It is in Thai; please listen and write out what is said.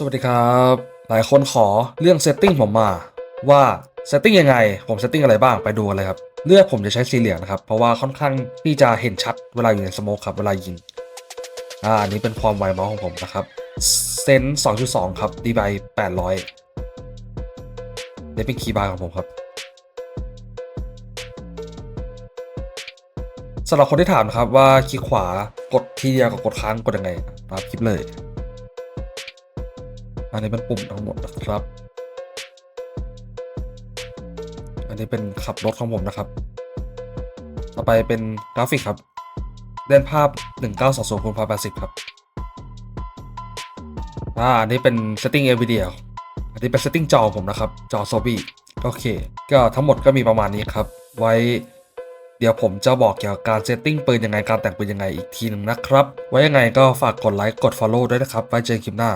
สวัสดีครับ หลายคนขอเรื่องเซตติ้งผมมาว่าเซตติ้งยังไง ผมเซตติ้งอะไรบ้างไปดูเลยครับเลือดผมจะใช้สีเหลืองนะครับ เพราะว่าค่อนข้างที่จะเห็นชัดเวลาอยู่ในสโมคครับ เวลายิงอ่าอันนี้เป็นความไวเมาส์ของผมนะครับเซน2.2ครับดีไบ800นี่เป็นคีย์บาร์ของผมครับสำหรับคนที่ถามนะครับว่าคลิกขวากดทีเดียวกับกดค้างกดยังไงนะครับคลิปเลย อันนี้เป็นปุ่มทั้งหมดนะครับ อันนี้เป็นขับรถของผมนะครับ ต่อไปเป็นกราฟิกครับเล่นภาพ 1920คูณ180ครับ อ่า อันนี้เป็น setting NVIDIA อันนี้เป็น setting จอผมนะครับ จอ Sobi โอเค ก็ทั้งหมดก็มีประมาณนี้ครับ ไว้เดี๋ยวผมจะบอกเกี่ยวกับการ setting ปืนยังไง การแต่งปืนยังไงอีกทีหนึ่งนะครับ ไว้ยังไงก็ฝากกดไลค์ กด follow ด้วยนะครับ ไว้เจอกันคลิปหน้า